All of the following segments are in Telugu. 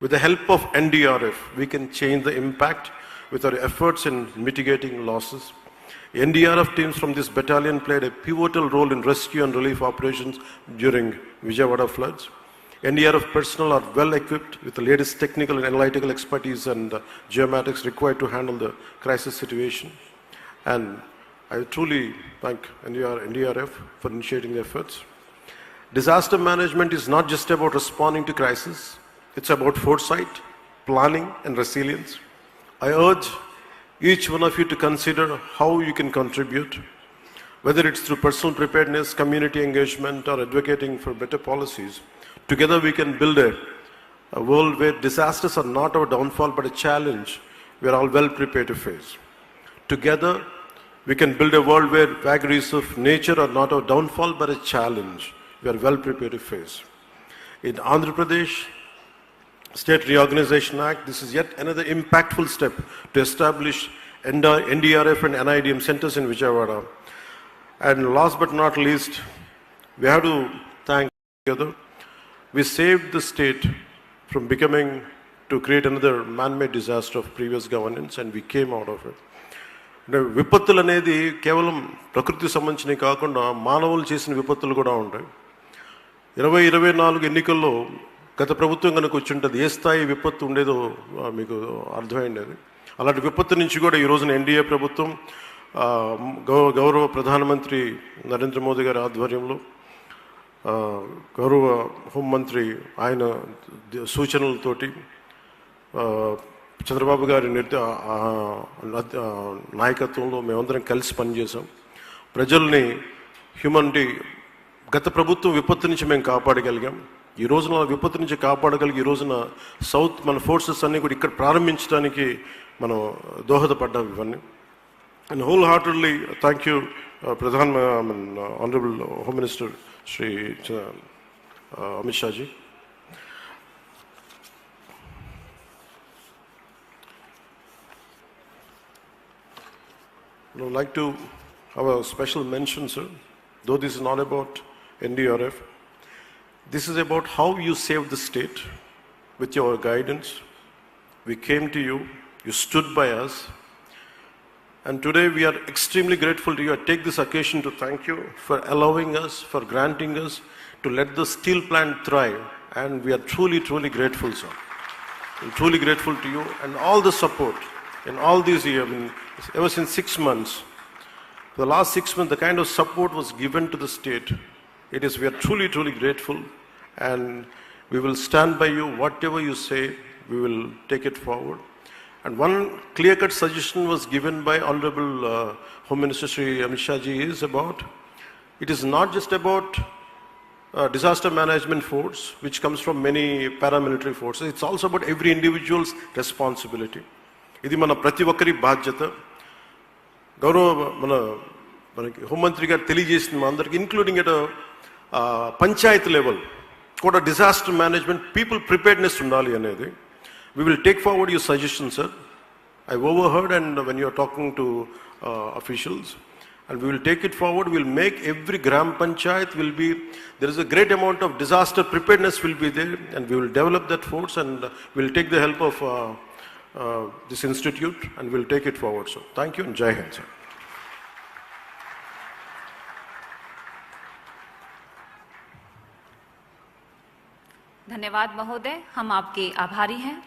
With the help of NDRF, we can change the impact with our efforts in mitigating losses. NDRF teams from this battalion played a pivotal role in rescue and relief operations during Vijayawada floods. NDRF personnel are well equipped with the latest technical and analytical expertise and uh, geomatics required to handle the crisis situation. And I truly thank NDR, NDRF for initiating the efforts. Disaster management is not just about responding to crisis, it's about foresight, planning, and resilience. I urge each one of you to consider how you can contribute, whether it's through personal preparedness, community engagement, or advocating for better policies. Together, we can build a, a world where disasters are not our downfall but a challenge we are all well prepared to face. Together, we can build a world where vagaries of nature are not our downfall but a challenge we are well prepared to face. In Andhra Pradesh, State Reorganization Act, this is yet another impactful step to establish NDRF and NIDM centers in Vijayawada. And last but not least, we have to thank together. We saved the state from becoming to create another man-made disaster of previous governance and we came out of it. విపత్తులు అనేది కేవలం ప్రకృతి సంబంధించినవి కాకుండా మానవులు చేసిన విపత్తులు కూడా ఉంటాయి ఇరవై ఇరవై నాలుగు ఎన్నికల్లో గత ప్రభుత్వం కనుక వచ్చింటుంది ఏ స్థాయి విపత్తు ఉండేదో మీకు అర్థమైండేది అలాంటి విపత్తు నుంచి కూడా ఈ రోజున ఎన్డీఏ ప్రభుత్వం గౌ- గౌరవ ప్రధానమంత్రి నరేంద్ర మోదీ గారి ఆధ్వర్యంలో గౌరవ హోంమంత్రి ఆయన సూచనలతోటి చంద్రబాబు గారి నిర్ద నాయకత్వంలో మేమందరం కలిసి పనిచేసాం ప్రజల్ని హ్యూమనిటీ గత ప్రభుత్వం విపత్తు నుంచి మేము కాపాడగలిగాం. ఈ రోజున విపత్తు నుంచి కాపాడగలిగి ఈ రోజున సౌత్ మన ఫోర్సెస్ అన్నీ కూడా ఇక్కడ ప్రారంభించడానికి మనం దోహదపడ్డాం ఇవన్నీ and whole heartedly thank you Pradhan honourable home minister Shri Amit Shah ji I would uh, uh, uh, like to have a special mention, sir, though this is not about NDRF. This is about how you saved the state with your guidance. We came to you, you stood by us, and today we are extremely grateful to you. I take this occasion to thank you for allowing us, for granting us to let the steel plant thrive, and we are truly, truly grateful, sir. Truly grateful to you and all the support in all these years, I mean, ever since six months. The last six months, the kind of support was given to the state. It is, we are truly, truly grateful, and we will stand by you. Whatever you say, we will take it forward. And one clear-cut suggestion was given by Honorable uh, Home Minister Sri Amit Shah ji is about, it is not just about uh, disaster management force, which comes from many paramilitary forces. It's also about every individual's responsibility. ఇది మన ప్రతి ఒక్కరి బాధ్యత గౌరవ మన మనకి హోంమంత్రి గారు తెలియజేసింది మా అందరికి ఇంక్లూడింగ్ ఎట్ పంచాయత్ లెవెల్ కూడా డిజాస్టర్ మేనేజ్మెంట్ పీపుల్ ప్రిపేర్డ్నెస్ ఉండాలి అనేది we will take forward your suggestion sir I overheard and when you're talking to uh, officials, and we will take it forward. We'll make every gram panchayat will be, there is a great amount of disaster preparedness will be there, and we will develop that force and uh, we'll take the help of uh, uh, this institute and we'll take it forward. So thank you and Jai Hind, sir. धन्यवाद महोदय, हम आपके आभारी हैं।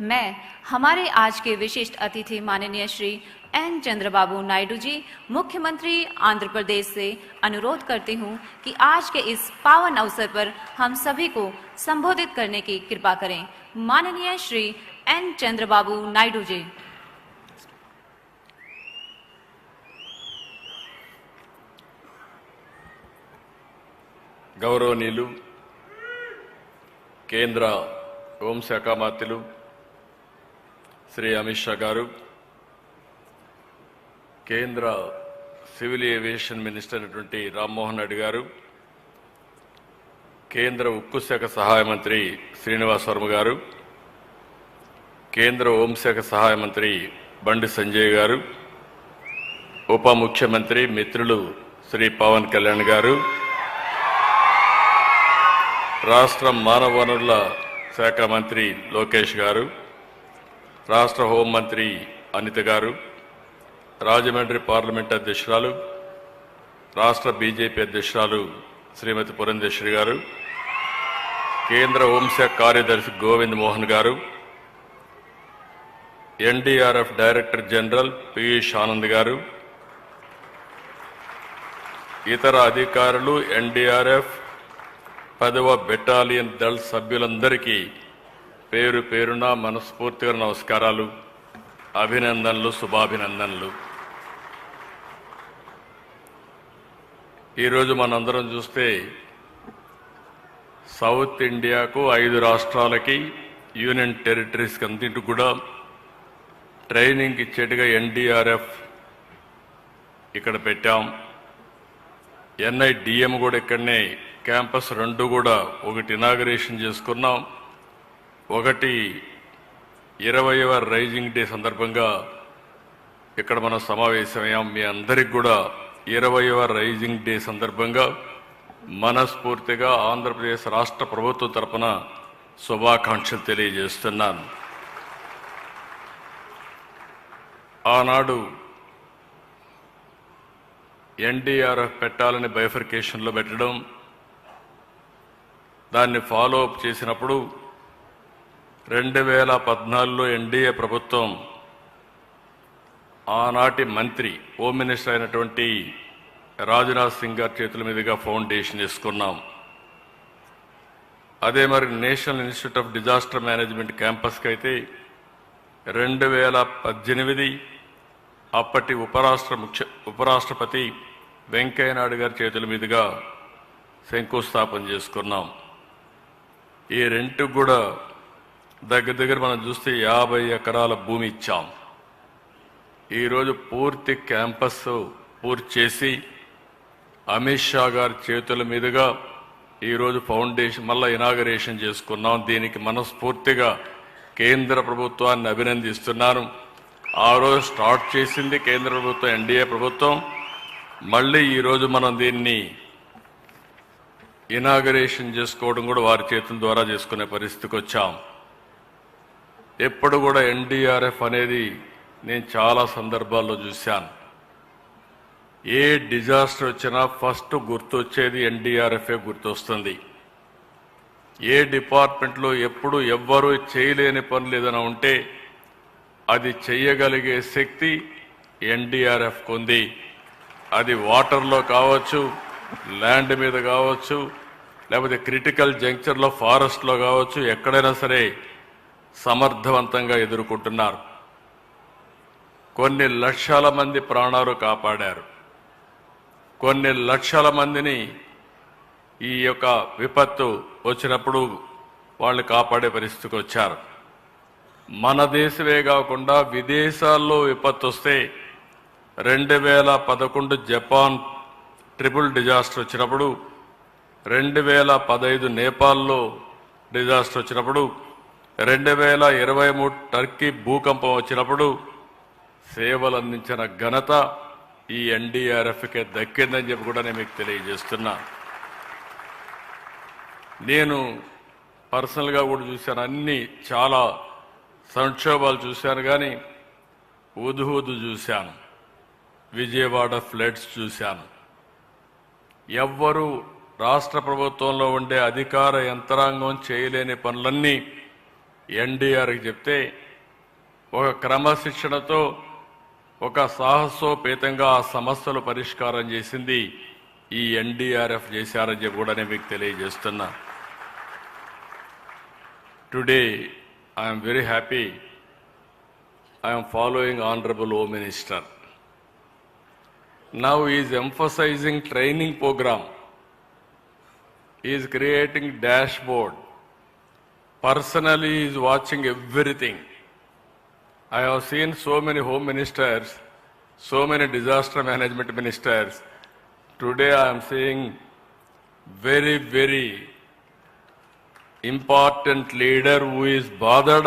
मैं, हमारे आज के विशिष्ट अतिथि माननीय श्री एन. चंद्रबाबू नायडू जी, मुख्यमंत्री आंध्र प्रदेश से अनुरोध करती हूँ कि आज के इस पावन अवसर पर हम सभी को संबोधित करने की कृपा करें। माननीय श्री एन. चंद्रबाबू नायडू जी। గౌరవనీయులు కేంద్ర హోంశాఖ మంత్రులు శ్రీ అమిత్ షా గారు కేంద్ర సివిల్ ఏవియేషన్ మినిస్టర్ అయినటువంటి రామ్మోహన్ రెడ్డి గారు కేంద్ర ఉక్కు శాఖ సహాయ మంత్రి శ్రీనివాస్ వర్మ గారు కేంద్ర హోంశాఖ సహాయ మంత్రి బండి సంజయ్ గారు ఉప ముఖ్యమంత్రి మిత్రులు శ్రీ పవన్ కళ్యాణ్ గారు రాష్ట్ర మానవ వనరుల శాఖ మంత్రి లోకేష్ గారు రాష్ట్ర హోంమంత్రి అనిత గారు రాజమండ్రి పార్లమెంట్ అధ్యక్షురాలు రాష్ట్ర బీజేపీ అధ్యక్షురాలు శ్రీమతి పురంధేశ్వరి గారు కేంద్ర హోంశాఖ కార్యదర్శి గోవింద్ మోహన్ గారు NDRF director general Piyush Anand గారు ఇతర అధికారులు ఎన్డీఆర్ఎఫ్ పదవ బెటాలియన్ దళ సభ్యులందరికీ పేరు పేరున మనస్ఫూర్తిగా నమస్కారాలు అభినందనలు శుభాభినందనలు. ఈరోజు మనందరం చూస్తే సౌత్ ఇండియాకు ఐదు రాష్ట్రాలకి యూనియన్ టెరిటరీస్కి అందింటి కూడా ట్రైనింగ్ ఇచ్చేట్టుగా ఎన్డీఆర్ఎఫ్ ఇక్కడ పెట్టాం. ఎన్ఐడిఎం కూడా ఇక్కడనే క్యాంపస్ రెండు కూడా ఒకటి ఇనాగరేషన్ చేసుకున్నాం. ఒకటి ఇరవైవ రైజింగ్ డే సందర్భంగా ఇక్కడ మనం సమావేశమయ్యాం. మీ అందరికి కూడా ఇరవైవ రైజింగ్ డే సందర్భంగా మనస్ఫూర్తిగా ఆంధ్రప్రదేశ్ రాష్ట్ర ప్రభుత్వం తరపున శుభాకాంక్షలు తెలియజేస్తున్నాను. ఆనాడు ఎన్డీఆర్ఎఫ్ పెట్టాలని బైఫర్కేషన్లో పెట్టడం దాన్ని ఫాలో అప్ చేసినప్పుడు రెండు వేల పద్నాలుగులో ఎన్డీఏ ప్రభుత్వం ఆనాటి మంత్రి హోమ్ మినిస్టర్ అయినటువంటి రాజ్నాథ్ సింగ్ గారి చేతుల మీదుగా ఫౌండేషన్ వేసుకున్నాం అదే మరి national institute of disaster management క్యాంపస్కి అయితే రెండు వేల పద్దెనిమిది అప్పటి ఉపరాష్ట్ర ముఖ్య ఉపరాష్ట్రపతి వెంకయ్యనాయుడు గారి చేతుల మీదుగా శంకుస్థాపన చేసుకున్నాం. ఈ రెంట్కి కూడా దగ్గర దగ్గర మనం చూస్తే యాభై ఎకరాల భూమి ఇచ్చాం. ఈరోజు పూర్తి క్యాంపస్ పూర్తి చేసి అమిత్ షా గారి చేతుల మీదుగా ఈరోజు ఫౌండేషన్ మళ్ళా ఇనాగరేషన్ చేసుకున్నాం. దీనికి మనస్ఫూర్తిగా కేంద్ర ప్రభుత్వాన్ని అభినందిస్తున్నాను. ఆ రోజు స్టార్ట్ చేసింది కేంద్ర ప్రభుత్వం ఎన్డీఏ ప్రభుత్వం. మళ్ళీ ఈరోజు మనం దీన్ని ఇనాగరేషన్ చేసుకోవడం కూడా వారి చేతుల ద్వారా చేసుకునే పరిస్థితికి వచ్చాం. ఎప్పుడు కూడా ఎన్డీఆర్ఎఫ్ అనేది నేను చాలా సందర్భాల్లో చూశాను. ఏ డిజాస్టర్ వచ్చినా ఫస్ట్ గుర్తొచ్చేది ఎన్డీఆర్ఎఫ్ఏ గుర్తొస్తుంది. ఏ డిపార్ట్మెంట్లో ఎప్పుడు ఎవ్వరూ చేయలేని పనులు ఏదైనా ఉంటే అది చేయగలిగే శక్తి ఎన్డీఆర్ఎఫ్ ఉంది అది వాటర్లో కావచ్చు ల్యాండ్ మీద కావచ్చు లేకపోతే క్రిటికల్ జంక్చర్లో ఫారెస్ట్లో కావచ్చు ఎక్కడైనా సరే సమర్థవంతంగా ఎదుర్కొంటున్నారు. కొన్ని లక్షల మంది ప్రాణాలు కాపాడారు. కొన్ని లక్షల మందిని ఈ యొక్క విపత్తు వచ్చినప్పుడు వాళ్ళు కాపాడే పరిస్థితికి వచ్చారు. మన దేశమే కాకుండా విదేశాల్లో విపత్తు వస్తే రెండు వేల పదకొండు జపాన్ ట్రిపుల్ డిజాస్టర్ వచ్చినప్పుడు రెండు వేల పదహైదు నేపాల్లో డిజాస్టర్ వచ్చినప్పుడు రెండు వేల ఇరవై మూడు టర్కీ భూకంపం వచ్చినప్పుడు సేవలు అందించిన ఘనత ఈ ఎన్డీఆర్ఎఫ్కే దక్కిందని చెప్పి కూడా నేను మీకు తెలియజేస్తున్నా. నేను పర్సనల్గా కూడా చూశాను అన్ని చాలా సంక్షోభాలు చూశాను కానీ ఊదుహూదు చూశాను. విజయవాడ ఫ్లడ్స్ చూశాను. ఎవ్వరూ రాష్ట్ర ప్రభుత్వంలో ఉండే అధికార యంత్రాంగం చేయలేని పనులన్నీ ఎన్డీఆర్కి చెప్తే ఒక క్రమశిక్షణతో ఒక సాహసోపేతంగా ఆ సమస్యలు పరిష్కారం చేసింది ఈ ఎన్డీఆర్ఎఫ్ చేశారని చెప్పి కూడా నేను మీకు తెలియజేస్తున్నా. Today I am very happy I am following Honorable Home Minister. Now he is emphasizing training program. He is creating dashboard. Personally, he is watching everything. I have seen so many home ministers, so many disaster management ministers. Today I am seeing very, very important leader who is bothered